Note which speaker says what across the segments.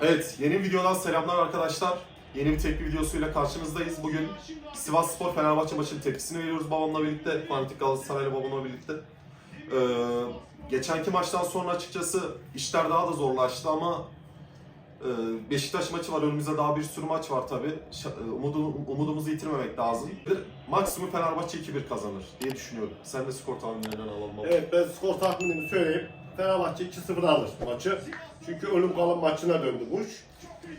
Speaker 1: Evet, yeni videodan selamlar arkadaşlar. Yeni bir tepki videosuyla karşınızdayız. Bugün Sivas Spor Fenerbahçe maçının tepkisini veriyoruz babamla birlikte. Fanatik Galatasaray'la babamla birlikte. Ee, geçenki maçtan sonra açıkçası işler daha da zorlaştı ama e, Beşiktaş maçı var. Önümüzde daha bir sürü maç var tabii. Ş- e, Umudu, umudumuzu yitirmemek lazım. Maksimum Fenerbahçe 2-1 kazanır diye düşünüyorum. Sen de skor tahminlerinden alalım.
Speaker 2: Evet ben skor tahminimi söyleyeyim. Fenerbahçe 2-0 alır maçı. Çünkü ölüm kalım maçına döndü bu iş.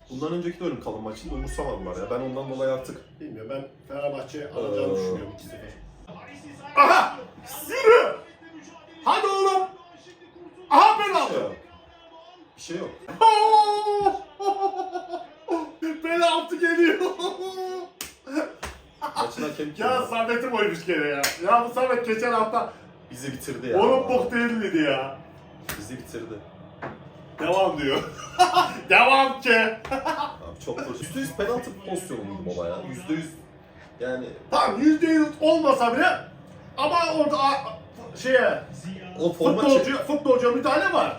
Speaker 1: Bundan önceki de ölüm kalın maçını umursamadılar ya. Ben ondan dolayı artık
Speaker 2: Bilmiyorum ben Fenerbahçe alacağını
Speaker 1: Ee.
Speaker 2: düşünüyorum 2-0. Aha! Yürü! Hadi oğlum! Aha
Speaker 1: bir şey
Speaker 2: penaltı!
Speaker 1: yok. Bir şey yok.
Speaker 2: penaltı geliyor.
Speaker 1: Maçın kim?
Speaker 2: ya Samet'im oymuş gene ya. Ya bu Samet geçen hafta
Speaker 1: Bizi bitirdi ya.
Speaker 2: onun bok değil miydi ya?
Speaker 1: Bizi bitirdi.
Speaker 2: Devam diyor. Devam ki.
Speaker 1: Abi çok zor. %100 penaltı pozisyonu muydu baba ya? %100 yani
Speaker 2: Tamam yüzde yüz olmasa bile ama orada a- şeye
Speaker 1: o forma çek...
Speaker 2: futbolcu, futbolcuya müdahale var.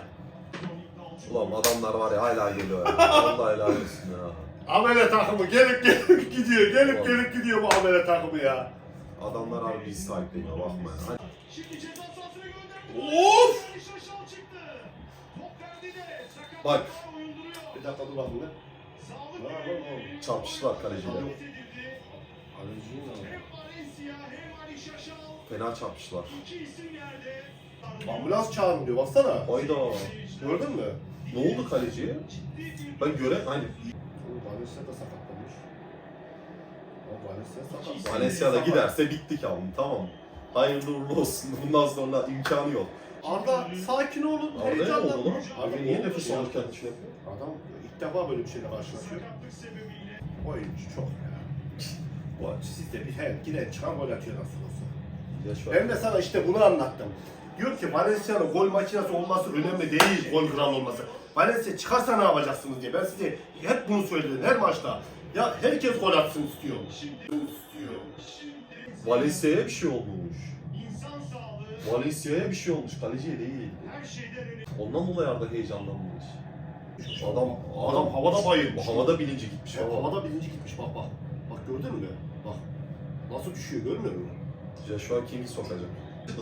Speaker 1: Ulan adamlar var ya hala geliyor ya. Vallahi helal olsun ya.
Speaker 2: Amele takımı gelip gelip gidiyor. Gelip
Speaker 1: Var.
Speaker 2: gelip gidiyor bu amele takımı ya.
Speaker 1: Adamlar harbi biz sahipleniyor bakma ya. Hani
Speaker 2: Of!
Speaker 1: Bak
Speaker 2: Bir dakika dur bakayım lan.
Speaker 1: Çarpıştılar kaleciyle. Fena çarpıştılar.
Speaker 2: Ambulans çağırın diyor baksana.
Speaker 1: Hayda.
Speaker 2: Gördün mü?
Speaker 1: Ne oldu kaleciye? Ben göre hani
Speaker 2: Valencia da sakatlanmış. Valencia sakatlanmış.
Speaker 1: Valencia'da giderse bittik abi tamam. Hayırlı uğurlu olsun. Bundan sonra imkanı yok.
Speaker 2: Arda sakin olun.
Speaker 1: Arda ne
Speaker 2: heyecanlanma.
Speaker 1: oldu lan?
Speaker 2: Arda
Speaker 1: Niye nefes alırken şey yapıyor?
Speaker 2: Adam ilk defa böyle bir şeyle karşılaşıyor. Oyuncu çok ya. Bu sizde bir her giren çıkan gol atıyor nasıl olsa. Ben de sana işte bunu anlattım. Diyor ki Valencia'nın gol makinesi olması önemli değil, gol kral olması. Valencia çıkarsa ne yapacaksınız diye. Ben size hep bunu söyledim her maçta. Ya herkes gol atsın istiyor. İstiyor.
Speaker 1: Valencia'ya bir şey olmuş. Valencia'ya bir şey olmuş. Kaleciye değil. Ondan dolayı Arda heyecanlanmış. Adam
Speaker 2: Adam havada bayılmış.
Speaker 1: Havada bilinci gitmiş.
Speaker 2: Şey,
Speaker 1: Havada.
Speaker 2: birinci gitmiş bak bak. Bak gördün mü? Bak. Nasıl düşüyor görmüyor musun?
Speaker 1: Joshua King'i sokacak.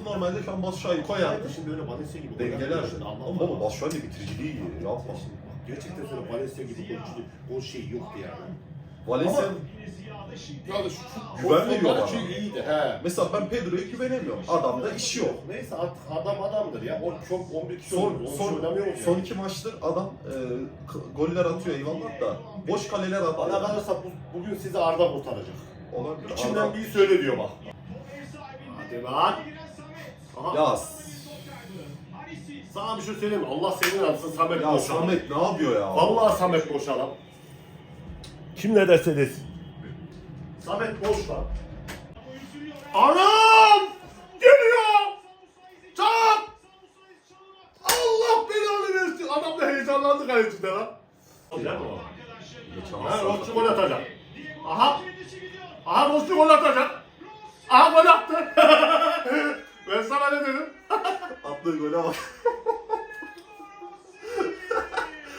Speaker 1: Normalde şu an Batshuayi'yi koyar.
Speaker 2: Şimdi öyle Valencia gibi.
Speaker 1: Dengeler. Ama baba? Batshuayi bitiriciliği iyi. Yapma.
Speaker 2: Gerçekten söyle Valencia gibi golcü, gol şeyi yoktu yani.
Speaker 1: Valencia
Speaker 2: Yani şu
Speaker 1: Güven veriyor bana.
Speaker 2: Şey iyiydi he.
Speaker 1: mesela ben Pedro'ya güvenemiyorum. Adamda işi yok.
Speaker 2: Neyse artık adam adamdır ya. O çok 11 kişi
Speaker 1: Son,
Speaker 2: oynuyor. Son,
Speaker 1: son,
Speaker 2: oynamıyor mu
Speaker 1: son iki maçtır adam e, k- goller atıyor eyvallah da boş kaleler atıyor.
Speaker 2: Bana kalırsa bu, bugün sizi Arda kurtaracak.
Speaker 1: Olabilir.
Speaker 2: İçinden
Speaker 1: Arda-
Speaker 2: bir söyle diyor bak. Hadi lan. Aha.
Speaker 1: Ya, s-
Speaker 2: Sana bir şey söyleyeyim mi? Allah senin alsın Samet
Speaker 1: ya. Samet ne yapıyor ya?
Speaker 2: Vallahi Samet boşalan. Kim ne derse desin. Samet boş lan. Anam! Geliyor! Çak! Allah belanı versin. Adam da heyecanlandı kalecide lan. Olacak mı?
Speaker 1: Geçen
Speaker 2: Ha, Rossi gol atacak. Aha! Aha Rossi gol atacak. Aha gol attı. ben sana ne dedim?
Speaker 1: Attığı gole bak.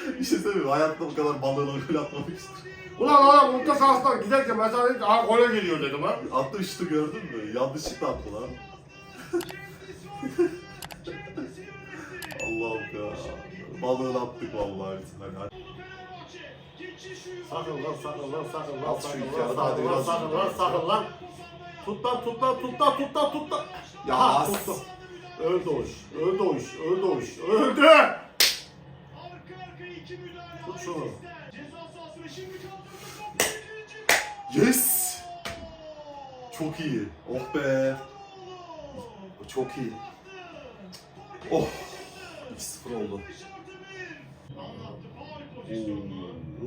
Speaker 1: bir şey söyleyeyim mi? Hayatta bu kadar balığına gol atmamıştır.
Speaker 2: Ulan adam orta sahasından giderken ben sana dedim ki aha gole geliyor dedim ha.
Speaker 1: Attı üçlü gördün mü? Yanlışlıkla attı lan. Allah'ım ya. Balığını attık vallahi. Hadi, hadi.
Speaker 2: Sakın lan sakın lan sakın lan
Speaker 1: At şu
Speaker 2: sakın
Speaker 1: iki
Speaker 2: lan
Speaker 1: arada,
Speaker 2: sakın lan
Speaker 1: biraz.
Speaker 2: sakın lan sakın lan. Tut lan tut lan tut lan tut lan tut lan.
Speaker 1: Ya as.
Speaker 2: tuttu. Öldü o iş. Öldü o iş. Öldü o iş. Öldü. Tut şunu.
Speaker 1: Yes! Çok iyi. Oh be. Çok iyi. Oh. 2-0 oldu.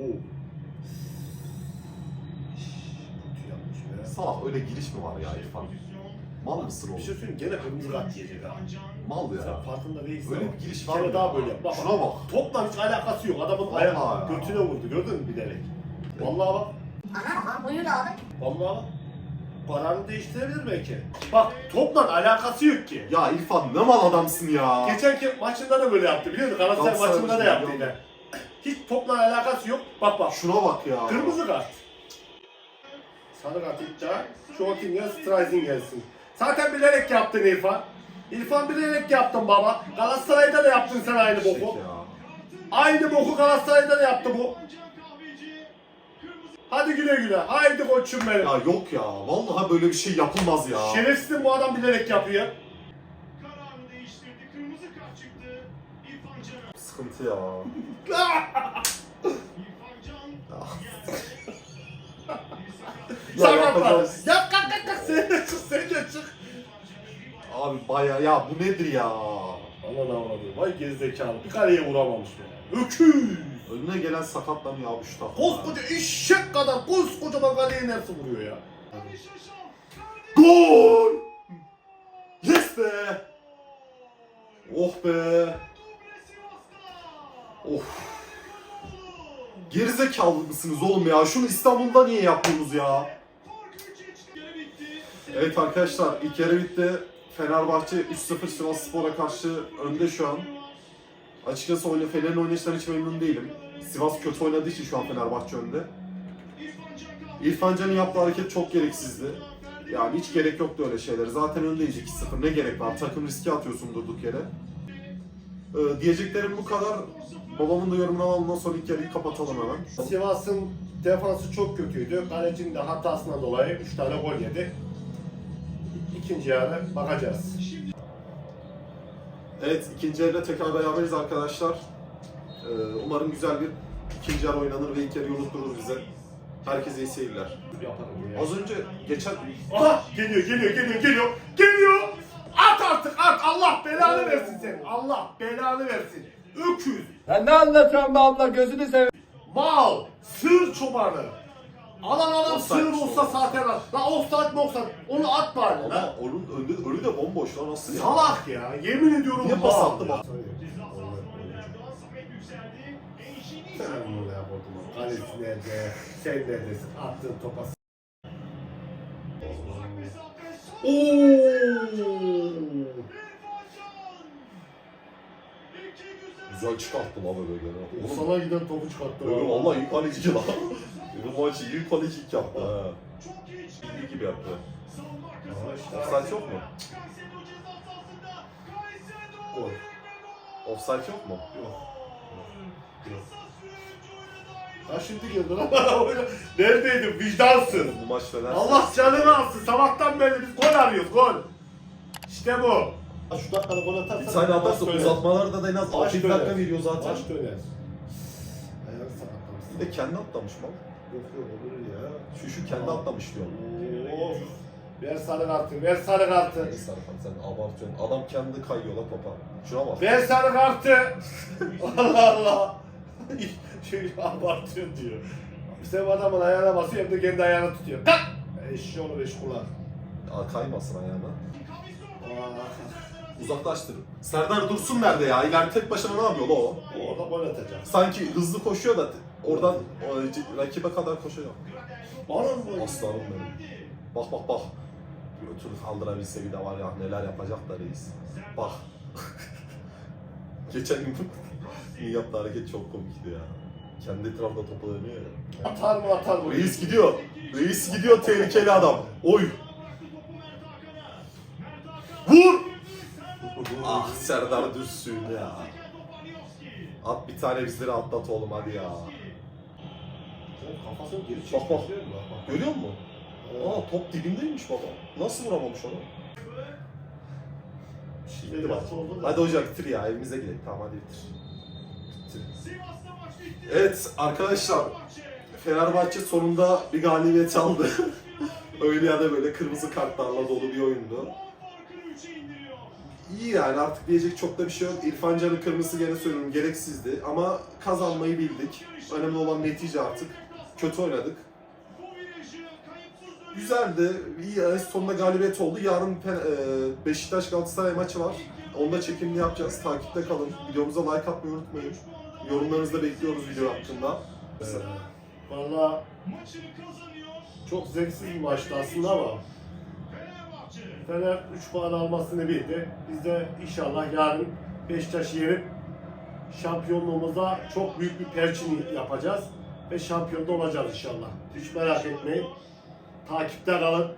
Speaker 2: Oo.
Speaker 1: Salak öyle giriş mi var ya İrfan? Mal mısın
Speaker 2: Bir
Speaker 1: oğlum?
Speaker 2: şey söyleyeyim gene kırmızı kart yiyecek ha.
Speaker 1: Mal
Speaker 2: Sen
Speaker 1: ya.
Speaker 2: farkında değilsin.
Speaker 1: Öyle
Speaker 2: ama
Speaker 1: bir giriş
Speaker 2: bir
Speaker 1: var
Speaker 2: kere
Speaker 1: mı
Speaker 2: daha böyle yap. Bak,
Speaker 1: Şuna bak.
Speaker 2: Topla hiç alakası yok. Adamın
Speaker 1: Vallahi
Speaker 2: ayak
Speaker 1: ya.
Speaker 2: götüne vurdu. Gördün mü bilerek? Vallahi bak.
Speaker 3: Aha, buyur abi.
Speaker 2: Vallahi bak. Kararını değiştirebilir belki. Bak topla alakası yok ki.
Speaker 1: Ya İrfan ne mal adamsın ya.
Speaker 2: Geçenki maçında da böyle yaptı biliyor musun? Galatasaray
Speaker 1: Galatasaray
Speaker 2: maçında da
Speaker 1: maçında
Speaker 2: yaptı yine. Hiç topla alakası yok. Bak bak.
Speaker 1: Şuna bak ya.
Speaker 2: Kırmızı kart. Sarı kart iddia. Şortinga Streising gelsin. Zaten bilerek yaptın İrfan. İrfan bilerek yaptın baba. Galatasaray'da da yaptın sen aynı boku. Aynı boku Galatasaray'da da yaptı bu. Hadi güle güle. Haydi koçum benim.
Speaker 1: Ya yok ya. Vallahi böyle bir şey yapılmaz ya.
Speaker 2: Şerefsizim bu adam bilerek yapıyor.
Speaker 3: Kararını değiştirdi. Kırmızı kart çıktı. İrfan Can'a.
Speaker 1: Sıkıntı ya.
Speaker 3: İrfan Can.
Speaker 1: Ya
Speaker 2: Sakat var.
Speaker 1: yapacağız.
Speaker 2: Yap kalk kalk kalk. Sen de çık sen de çık.
Speaker 1: Abi baya ya bu nedir ya?
Speaker 2: Aman avradım. Vay gerizekalı. Bir kaleye vuramamış ya. Öküz.
Speaker 1: Önüne gelen sakatlanıyor abi şu takım.
Speaker 2: Koskoca eşek kadar koskocaman kaleye nasıl vuruyor ya?
Speaker 1: Gol! Yes be! Oh be! Of! Gerizekalı mısınız oğlum ya? Şunu İstanbul'da niye yapıyorsunuz ya? Evet arkadaşlar ilk yarı bitti. Fenerbahçe 3-0 Sivas Spor'a karşı önde şu an. Açıkçası oyunu Fener'in oynayışından hiç memnun değilim. Sivas kötü oynadığı için şu an Fenerbahçe önde.
Speaker 3: İrfan
Speaker 1: Can'ın yaptığı hareket çok gereksizdi. Yani hiç gerek yoktu öyle şeylere. Zaten öndeyiz 2-0. Ne gerek var? Takım riske atıyorsun durduk yere. Ee, diyeceklerim bu kadar. Babamın da yorumunu alalım. Ondan sonra ilk yarıyı kapatalım hemen.
Speaker 2: Sivas'ın defansı çok kötüydü. Kalecinin de hatasından dolayı 3 tane gol yedi. İkinci yarı bakacağız.
Speaker 1: Evet ikinci yarıda tekrar beraberiz arkadaşlar. Ee, umarım güzel bir ikinci yarı oynanır ve ilk yarıyı unutturur bize. Herkese iyi seyirler.
Speaker 2: Ya.
Speaker 1: Az önce geçen...
Speaker 2: Aha geliyor geliyor geliyor geliyor geliyor. At artık at Allah belanı versin seni. Allah belanı versin. Öküz,
Speaker 4: Sen ne anlatıyorsun be abla gözünü seveyim.
Speaker 2: mal, sığır çobanı. Alan adam
Speaker 1: Offside.
Speaker 2: sığır olsa zaten at. La offside mi offside? Onu at bari.
Speaker 1: Ama onun önü, önü de bomboş lan nasıl ya?
Speaker 2: Salak ya. Yemin ediyorum
Speaker 1: Niye pas attı bak?
Speaker 2: Sen bunu yap oğlum. Kalesi nerede? Sen neredesin? Attığın topa s-. Oo.
Speaker 3: Güzel.
Speaker 1: Güzel çıkarttı lan böyle. Oğlum
Speaker 2: Sana giden topu çıkarttı.
Speaker 1: Öyle vallahi iyi kaleci lan. Bu maçı iyi kalecilik yaptı ha.
Speaker 3: İyi
Speaker 1: gibi yaptı. Offside yok mu?
Speaker 2: Gol.
Speaker 1: Offside yok mu?
Speaker 2: Yok.
Speaker 3: Dahil
Speaker 2: Ha şimdi geldi lan. Neredeydin? Vicdansın.
Speaker 1: Bu maç Fener.
Speaker 2: Allah canını alsın. Sabahtan beri biz gol arıyoruz. Gol. İşte bu. Ha şu dakikada gol atarsan.
Speaker 1: Bir tane atarsa uzatmalarda da en az
Speaker 2: Maç
Speaker 1: 6
Speaker 2: döner.
Speaker 1: dakika veriyor zaten.
Speaker 2: Maç döner. Ayağını sakatlamışsın.
Speaker 1: Bir de kendi atlamış mı?
Speaker 2: Olur ya.
Speaker 1: Şu şu kendi atlamış diyorum.
Speaker 2: Of. Ver sarı kartı. Ver sarı kartı.
Speaker 1: Neyse Arfan sen abartıyorsun. Adam kendi kayıyor la topa. Şuna bak.
Speaker 2: Ver sarı kartı. Allah Allah. Şey abartıyor diyor. Sen adamın ayağına basıyor hem de kendi ayağını tutuyor. Tak! Eşşoğlu beş kulak.
Speaker 1: Aa, kaymasın ayağına. Uzaklaştır. Serdar Dursun nerede ya? İleride tek başına ne yapıyor la o?
Speaker 2: Orada gol atacak.
Speaker 1: Sanki hızlı koşuyor da oradan rakibe kadar koşuyor.
Speaker 2: Bana mı?
Speaker 1: Aslanım benim. Bak bak bak. Götünü kaldırabilse bir de var ya neler yapacak da reis. Bak. Geçen gün iyi yaptığı hareket çok komikti ya. Kendi etrafında topu dönüyor ya.
Speaker 2: Atar mı atar mı?
Speaker 1: Reis gidiyor. Reis gidiyor tehlikeli adam. Oy. Vur. Ah Serdar Dürsün ya. At bir tane bizleri atlat oğlum hadi ya.
Speaker 2: Kafasını geri
Speaker 1: Bak, bak.
Speaker 2: çekiyor.
Speaker 1: Görüyor musun? Aa top dibindeymiş baba. Nasıl vuramamış onu? Şimdi bak. Hadi hocam bitir ya evimize gidelim. Tamam hadi bitir. Bitir. Evet arkadaşlar Fenerbahçe sonunda bir galibiyet aldı. Öyle ya da böyle kırmızı kartlarla dolu bir oyundu. İyi yani artık diyecek çok da bir şey yok. İrfan Can'ın kırmızısı gene söylüyorum gereksizdi ama kazanmayı bildik. Önemli olan netice artık. Kötü oynadık. Güzeldi. İyi yani sonunda galibiyet oldu. Yarın e, Beşiktaş Galatasaray maçı var. Onda çekimini yapacağız. Takipte kalın. Videomuza like atmayı unutmayın. Yorumlarınızı da bekliyoruz video hakkında.
Speaker 2: Valla
Speaker 3: Maçını kazanıyor.
Speaker 2: çok zevksiz bir maçtı aslında ama
Speaker 3: Fenerbahçe.
Speaker 2: Fener 3 puan almasını bildi. Biz de inşallah yarın Beşiktaş'ı yenip şampiyonluğumuza çok büyük bir perçin yapacağız ve şampiyon da olacağız inşallah. Hiç merak etmeyin. Takipte kalın.